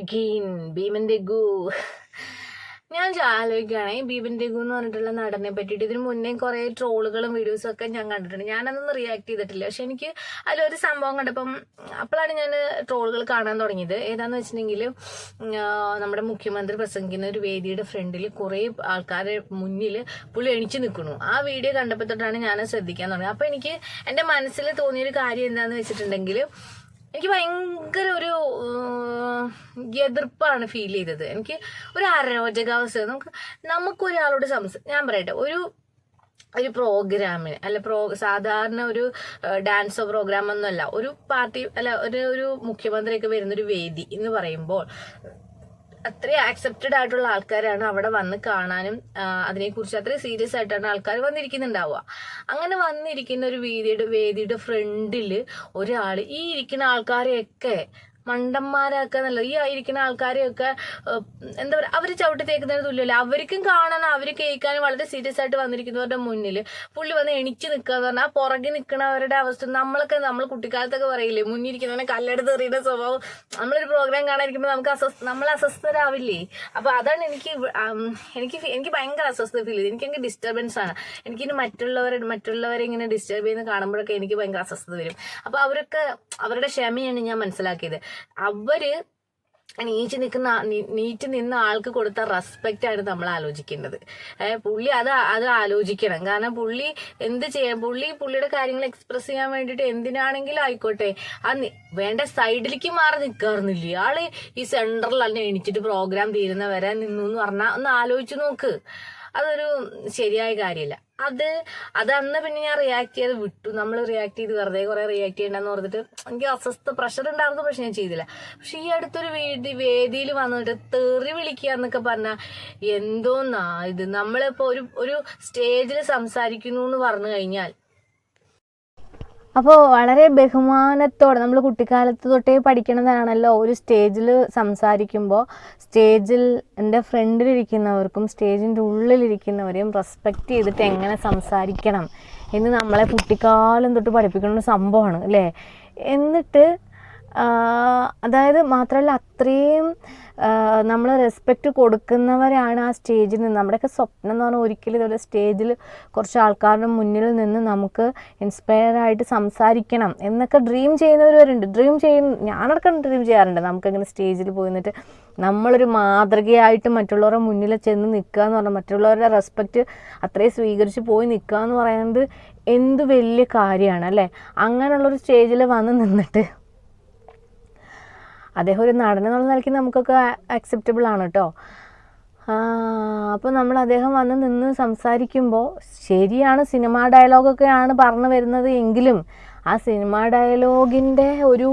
Again ഭീമൻ ദഗു ഞാൻ ആലോചിക്കുകയാണെ ഭീമൻ ദഗു എന്ന് പറഞ്ഞിട്ടുള്ള നടനെ പറ്റിയിട്ട്. ഇതിന് മുന്നേ കുറേ ട്രോളുകളും വീഡിയോസും ഒക്കെ ഞാൻ കണ്ടിട്ടുണ്ട്. ഞാനതൊന്നും റിയാക്ട് ചെയ്തിട്ടില്ല. പക്ഷെ എനിക്ക് അതിലൊരു സംഭവം കണ്ടപ്പം അപ്പോഴാണ് ഞാൻ ട്രോളുകൾ കാണാൻ തുടങ്ങിയത്. ഏതാന്ന് വെച്ചിട്ടുണ്ടെങ്കിൽ നമ്മുടെ മുഖ്യമന്ത്രി പ്രസംഗിക്കുന്ന ഒരു വേദിയുടെ ഫ്രണ്ടിൽ കുറേ ആൾക്കാരെ മുന്നിൽ പുള്ളി എണിച്ചു നിൽക്കുന്നു. ആ വീഡിയോ കണ്ടപ്പോൾ തൊട്ടാണ് ഞാൻ ശ്രദ്ധിക്കാൻ തുടങ്ങിയത്. അപ്പോൾ എനിക്ക് എന്റെ മനസ്സിൽ തോന്നിയൊരു കാര്യം എന്താണെന്ന് വെച്ചിട്ടുണ്ടെങ്കിൽ എനിക്ക് ഭയങ്കര ഒരു എതിർപ്പാണ് ഫീൽ ചെയ്തത്. എനിക്ക് ഒരു അരോചകാവസ്ഥ നമുക്ക് നമുക്കൊരാളോട് സംസ ഞാൻ പറയട്ടെ ഒരു ഒരു പ്രോഗ്രാമിന് അല്ല പ്രോ സാധാരണ ഒരു ഡാൻസോ പ്രോഗ്രാം ഒന്നുമല്ല ഒരു പാർട്ടി അല്ല ഒരു ഒരു മുഖ്യമന്ത്രിയൊക്കെ വരുന്നൊരു വേദി എന്ന് പറയുമ്പോൾ അത്രയും ആക്സെപ്റ്റഡ് ആയിട്ടുള്ള ആൾക്കാരാണ് അവിടെ വന്ന് കാണാനും അതിനെക്കുറിച്ച് അത്രയും സീരിയസ് ആയിട്ടാണ് ആൾക്കാർ വന്നിരിക്കുന്നുണ്ടാവുക. അങ്ങനെ വന്നിരിക്കുന്ന ഒരു വേദിയുടെ വേദിയുടെ ഫ്രണ്ടിൽ ഒരാൾ ഈ ഇരിക്കുന്ന ആൾക്കാരെയൊക്കെ മണ്ടന്മാരാക്കാന്നല്ല ഈ ഇരിക്കുന്ന ആൾക്കാരെയൊക്കെ എന്താ പറയുക അവർ ചവിട്ടി തേക്കുന്നതിന് തുല്യമല്ല. അവർക്കും കാണാൻ അവർ കേൾക്കാനും വളരെ സീരിയസ് ആയിട്ട് വന്നിരിക്കുന്നവരുടെ മുന്നിൽ പുള്ളി വന്ന് എണിച്ച് നിൽക്കുക എന്ന് പറഞ്ഞാൽ പുറകെ നിൽക്കുന്നവരുടെ അവസ്ഥ നമ്മളൊക്കെ നമ്മൾ കുട്ടിക്കാലത്തൊക്കെ പറയില്ലേ മുന്നിരിക്കുന്നവനെ കല്ലെടുത്ത് എറിയുന്ന സ്വഭാവം. നമ്മളൊരു പ്രോഗ്രാം കാണാനിരിക്കുമ്പോൾ നമുക്ക് അസ്വസ്ഥ നമ്മൾ അസ്വസ്ഥരാവില്ലേ? അപ്പൊ അതാണ് എനിക്ക് എനിക്ക് എനിക്ക് ഭയങ്കര അസ്വസ്ഥ ഫീൽ ചെയ്ത്. എനിക്ക് എനിക്ക് ഡിസ്റ്റർബൻസ് ആണ്. എനിക്കിനി മറ്റുള്ളവരെ മറ്റുള്ളവരെ ഇങ്ങനെ ഡിസ്റ്റർബ് ചെയ്യുന്ന കാണുമ്പോഴൊക്കെ എനിക്ക് ഭയങ്കര അസ്വസ്ഥത വരും. അപ്പൊ അവരൊക്കെ അവരുടെ ക്ഷമയാണ് ഞാൻ മനസ്സിലാക്കിയത്. അവർ നീച്ച് നിൽക്കുന്ന നീറ്റ് നിന്ന ആൾക്ക് കൊടുത്ത റെസ്പെക്റ്റ് ആണ് നമ്മൾ ആലോചിക്കേണ്ടത്. പുള്ളി അത് അത് ആലോചിക്കണം. കാരണം പുള്ളി എന്ത് ചെയ്യാൻ പുള്ളി പുള്ളിയുടെ കാര്യങ്ങൾ എക്സ്പ്രസ് ചെയ്യാൻ വേണ്ടിട്ട് എന്തിനാണെങ്കിലും ആയിക്കോട്ടെ. ആ വേണ്ട സൈഡിലേക്ക് മാറി നിൽക്കാറുന്നില്ല ആൾ ഈ സെന്ററിൽ തന്നെ എണിച്ചിട്ട് പ്രോഗ്രാം തീരുന്ന വരെ നിന്നു എന്ന് പറഞ്ഞാൽ ഒന്ന് ആലോചിച്ച് നോക്ക്. അതൊരു ശരിയായ കാര്യമില്ല അത് അത് അന്ന് പിന്നെ ഞാൻ റിയാക്ട് ചെയ്ത് വിട്ടു. നമ്മൾ റിയാക്ട് ചെയ്ത് വെറുതെ കുറെ റിയാക്ട് ചെയ്യണ്ടെന്ന് പറഞ്ഞിട്ട് എനിക്ക് അസ്വസ്ഥ പ്രഷർ ഉണ്ടായിരുന്നു പക്ഷെ ഞാൻ ചെയ്തില്ല. പക്ഷെ ഈ അടുത്തൊരു വേദി വേദിയിൽ വന്നിട്ട് തെറി വിളിക്കുക എന്നൊക്കെ പറഞ്ഞാൽ എന്തോന്നാ ഇത്? നമ്മളിപ്പോ ഒരു ഒരു സ്റ്റേജിൽ സംസാരിക്കുന്നു എന്ന് പറഞ്ഞു കഴിഞ്ഞാൽ അപ്പോൾ വളരെ ബഹുമാനത്തോടെ നമ്മൾ കുട്ടിക്കാലത്ത് തൊട്ടേ പഠിക്കണതാണല്ലോ ഒരു സ്റ്റേജിൽ സംസാരിക്കുമ്പോൾ സ്റ്റേജിൽ എന്റെ ഫ്രണ്ടിലിരിക്കുന്നവർക്കും സ്റ്റേജിന്റെ ഉള്ളിലിരിക്കുന്നവരെയും റെസ്പെക്റ്റ് ചെയ്തിട്ട് എങ്ങനെ സംസാരിക്കണം എന്ന് നമ്മളെ കുട്ടിക്കാലം തൊട്ട് പഠിപ്പിക്കുന്ന ഒരു സംഭവമാണ് അല്ലേ? എന്നിട്ട് അതായത് മാത്രമല്ല അത്രയും നമ്മൾ റെസ്പെക്റ്റ് കൊടുക്കുന്നവരാണ് ആ സ്റ്റേജിൽ നിന്ന്. നമ്മുടെയൊക്കെ സ്വപ്നം എന്ന് പറഞ്ഞാൽ ഒരിക്കലും ഇതുപോലെ സ്റ്റേജിൽ കുറച്ച് ആൾക്കാരുടെ മുന്നിൽ നിന്ന് നമുക്ക് ഇൻസ്പയർ ആയിട്ട് സംസാരിക്കണം എന്നൊക്കെ ഡ്രീം ചെയ്യുന്നവരുണ്ട്. ഡ്രീം ചെയ്യുന്ന ഞാനടക്കം ഡ്രീം ചെയ്യാറുണ്ട്. നമുക്കിങ്ങനെ സ്റ്റേജിൽ പോയി നിന്നിട്ട് നമ്മളൊരു മാതൃകയായിട്ട് മറ്റുള്ളവരുടെ മുന്നിൽ ചെന്ന് നിൽക്കുക എന്ന് പറഞ്ഞാൽ മറ്റുള്ളവരുടെ റെസ്പെക്റ്റ് അത്രയും സ്വീകരിച്ച് പോയി നിൽക്കുക എന്ന് പറയുന്നത് എന്ത് വലിയ കാര്യമാണ് അല്ലേ? അങ്ങനെയുള്ളൊരു സ്റ്റേജിൽ വന്ന് നിന്നിട്ട് അദ്ദേഹം ഒരു നടൻ എന്നുള്ള നിലയ്ക്ക് നമുക്കൊക്കെ അക്സെപ്റ്റബിൾ ആണ് കേട്ടോ അപ്പോൾ നമ്മൾ അദ്ദേഹം വന്ന് നിന്ന് സംസാരിക്കുമ്പോൾ ശരിയാണ് സിനിമാ ഡയലോഗൊക്കെയാണ് പറഞ്ഞു വരുന്നത് എങ്കിലും ആ സിനിമ ഡയലോഗിന്റെ ഒരു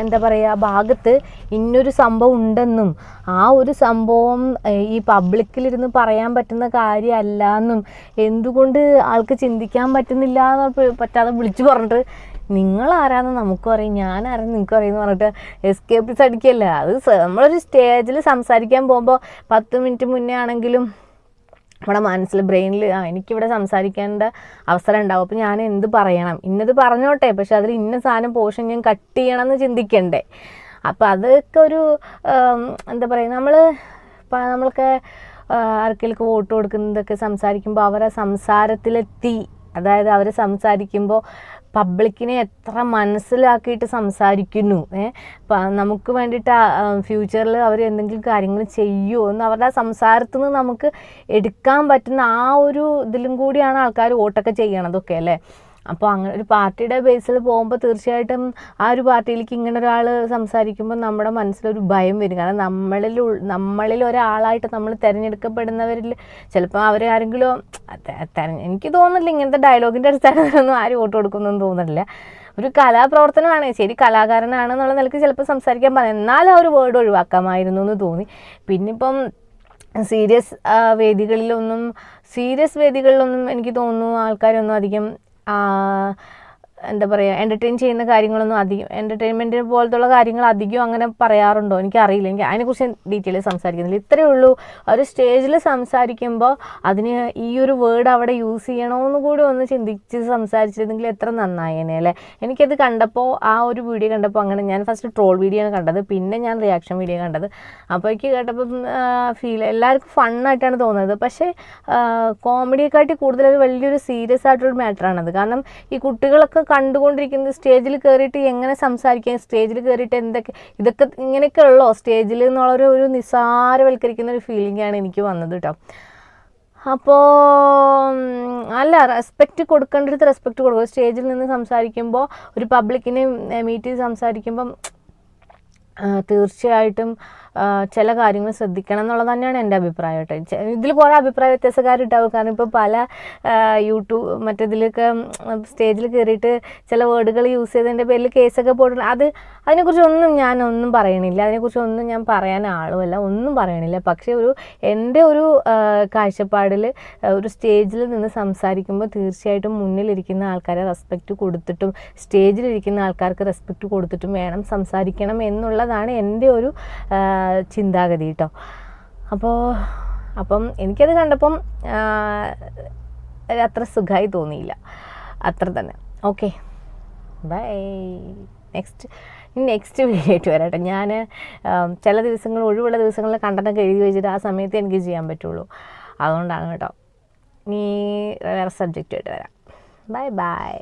എന്താ പറയുക ഭാഗത്ത് ഇന്നൊരു സംഭവം ഉണ്ടെന്നും ആ ഒരു സംഭവം ഈ പബ്ലിക്കിലിരുന്ന് പറയാൻ പറ്റുന്ന കാര്യമല്ല എന്നും എന്തുകൊണ്ട് ആൾക്ക് ചിന്തിക്കാൻ പറ്റുന്നില്ല എന്ന് പറ്റാതെ വിളിച്ചു പറഞ്ഞിട്ട് നിങ്ങൾ ആരാന്ന് നമുക്കും അറിയാം ഞാൻ ആരാന്ന് നിങ്ങൾക്കും അറിയാം എന്ന് പറഞ്ഞിട്ട് എസ്കേപ്സ് അടിക്കല്ല അത് നമ്മളൊരു സ്റ്റേജിൽ സംസാരിക്കാൻ പോകുമ്പോൾ പത്ത് മിനിറ്റ് മുന്നേ ആണെങ്കിലും നമ്മുടെ മനസ്സിൽ ബ്രെയിനിൽ ആ എനിക്കിവിടെ സംസാരിക്കേണ്ട അവസരം ഉണ്ടാവും. അപ്പോൾ ഞാൻ എന്ത് പറയണം? ഇന്നത് പറഞ്ഞോട്ടെ. പക്ഷെ അതിൽ ഇന്ന സാധനം പോഷൻ ഞാൻ കട്ട് ചെയ്യണം എന്ന് ചിന്തിക്കണ്ടേ. അപ്പോൾ അതൊക്കെ ഒരു എന്താ പറയുക നമ്മൾ നമ്മളൊക്കെ ആർക്കെങ്കിലും വോട്ട് കൊടുക്കുന്നതൊക്കെ സംസാരിക്കുമ്പോൾ അവരെ സംസാരത്തിലെത്തി. അതായത് അവർ സംസാരിക്കുമ്പോൾ പബ്ലിക്കിനെ എത്ര മനസ്സിലാക്കിയിട്ട് സംസാരിക്കുന്നു നമുക്ക് വേണ്ടിയിട്ട് ഫ്യൂച്ചറിൽ അവർ എന്തെങ്കിലും കാര്യങ്ങൾ ചെയ്യുമോ എന്ന് അവരുടെ സംസാരത്തിൽ നിന്ന് നമുക്ക് എടുക്കാൻ പറ്റുന്ന ആ ഒരു ഇതിലും കൂടിയാണ് ആൾക്കാർ വോട്ടൊക്കെ ചെയ്യണതൊക്കെ അല്ലേ? അപ്പോൾ അങ്ങനെ ഒരു പാർട്ടിയുടെ ബേസിൽ പോകുമ്പോൾ തീർച്ചയായിട്ടും ആ ഒരു പാർട്ടിയിലേക്ക് ഇങ്ങനെ ഒരാൾ സംസാരിക്കുമ്പോൾ നമ്മുടെ മനസ്സിലൊരു ഭയം വരും. കാരണം നമ്മളിൽ നമ്മളിൽ ഒരാളായിട്ട് നമ്മൾ തിരഞ്ഞെടുക്കപ്പെടുന്നവരിൽ ചിലപ്പോൾ അവർ ആരെങ്കിലും എനിക്ക് തോന്നുന്നില്ല ഇങ്ങനത്തെ ഡയലോഗിന്റെ അടിസ്ഥാനത്തിലൊന്നും ആരും വോട്ട് കൊടുക്കുന്നൊന്നും തോന്നുന്നില്ല. ഒരു കലാപ്രവർത്തനമാണ്. ശരി കലാകാരനാണ് എന്നുള്ള നിലയ്ക്ക് ചിലപ്പോൾ സംസാരിക്കാൻ പറയാം എന്നാലും ആ ഒരു വേർഡ് ഒഴിവാക്കാമായിരുന്നു എന്ന് തോന്നി. പിന്നിപ്പം സീരിയസ് വേദികളിലൊന്നും സീരിയസ് വേദികളിലൊന്നും എനിക്ക് തോന്നുന്നു ആൾക്കാരൊന്നും അധികം ആ, എന്താ പറയുക എന്റർടൈൻ ചെയ്യുന്ന കാര്യങ്ങളൊന്നും അധികം എന്റർടൈൻമെന്റ് പോലത്തുള്ള കാര്യങ്ങൾ അധികം അങ്ങനെ പറയാറുണ്ടോ? എനിക്കറിയില്ല. എനിക്ക് അതിനെക്കുറിച്ച് ഡീറ്റെയിൽ സംസാരിക്കുന്നില്ല. ഇത്രയേ ഉള്ളൂ. ഒരു സ്റ്റേജിൽ സംസാരിക്കുമ്പോൾ അതിന് ഈ ഒരു വേർഡ് അവിടെ യൂസ് ചെയ്യണമെന്ന് കൂടി ഒന്ന് ചിന്തിച്ച് സംസാരിച്ചിരുന്നെങ്കിൽ എത്ര നന്നായേനെ അല്ലേ? എനിക്കത് കണ്ടപ്പോൾ ആ ഒരു വീഡിയോ കണ്ടപ്പോൾ അങ്ങനെ ഞാൻ ഫസ്റ്റ് ട്രോൾ വീഡിയോ ആണ് കണ്ടത്. പിന്നെ ഞാൻ റിയാക്ഷൻ വീഡിയോ കണ്ടത്. അപ്പോൾ എനിക്ക് കേട്ടപ്പം ഫീൽ എല്ലാവർക്കും ഫണ്ണായിട്ടാണ് തോന്നുന്നത്. പക്ഷേ കോമഡിയെക്കാട്ടി കൂടുതൽ ഒരു വലിയൊരു സീരിയസ് ആയിട്ടൊരു മാറ്ററാണത് കാരണം ഈ കുട്ടികളൊക്കെ കണ്ടുകൊണ്ടിരിക്കുന്നത് സ്റ്റേജിൽ കയറിയിട്ട് എങ്ങനെ സംസാരിക്കാം സ്റ്റേജിൽ കയറിയിട്ട് എന്തൊക്കെ ഇതൊക്കെ ഇങ്ങനെയൊക്കെ ഉള്ളോ സ്റ്റേജിൽ എന്നുള്ളൊരു ഒരു നിസ്സാരവൽക്കരിക്കുന്ന ഒരു ഫീലിംഗ് ആണ് എനിക്ക് വന്നത് കേട്ടോ അപ്പോൾ അല്ല റെസ്പെക്റ്റ് കൊടുക്കേണ്ടടുത്ത് റെസ്പെക്റ്റ് കൊടുക്കും. സ്റ്റേജിൽ നിന്ന് സംസാരിക്കുമ്പോൾ ഒരു പബ്ലിക്കിനെ മീറ്റ് ചെയ്ത് സംസാരിക്കുമ്പം തീർച്ചയായിട്ടും ചില കാര്യങ്ങൾ ശ്രദ്ധിക്കണം എന്നുള്ളത് തന്നെയാണ് എന്റെ അഭിപ്രായം കേട്ടോ. ഇതിൽ കുറേ അഭിപ്രായ വ്യത്യാസക്കാരുണ്ടാവും. കാരണം ഇപ്പോൾ പല യൂട്യൂബ് മറ്റേതിലൊക്കെ സ്റ്റേജിൽ കയറിയിട്ട് ചില വേർഡുകൾ യൂസ് ചെയ്തതിന്റെ പേരിൽ കേസൊക്കെ പോയിട്ടുണ്ട് അത് അതിനെക്കുറിച്ചൊന്നും ഞാനൊന്നും പറയണില്ല. അതിനെക്കുറിച്ചൊന്നും ഞാൻ പറയാൻ ആളുമല്ല. ഒന്നും പറയണില്ല. പക്ഷേ ഒരു എന്റെ ഒരു കാഴ്ചപ്പാടിൽ ഒരു സ്റ്റേജിൽ നിന്ന് സംസാരിക്കുമ്പോൾ തീർച്ചയായിട്ടും മുന്നിലിരിക്കുന്ന ആൾക്കാരെ റെസ്പെക്റ്റ് കൊടുത്തിട്ടും സ്റ്റേജിലിരിക്കുന്ന ആൾക്കാർക്ക് റെസ്പെക്റ്റ് കൊടുത്തിട്ടും വേണം സംസാരിക്കണം എന്നുള്ളതാണ് എന്റെ ഒരു ചിന്താഗതി കേട്ടോ അപ്പോൾ അപ്പം എനിക്കത് കണ്ടപ്പം അത്ര സുഖമായി തോന്നിയില്ല. അത്ര തന്നെ. Okay. Bye. Next next video ആയിട്ട് ഞാൻ ചില ദിവസങ്ങൾ ഒഴിവുള്ള ദിവസങ്ങളിൽ കണ്ടനൊക്കെ എഴുതി വെച്ചിട്ട് ആ സമയത്ത് എനിക്ക് ചെയ്യാൻ പറ്റുള്ളൂ. അതുകൊണ്ടാണ് കേട്ടോ. നീ വേറെ സബ്ജക്റ്റുമായിട്ട് വരാം. Bye bye.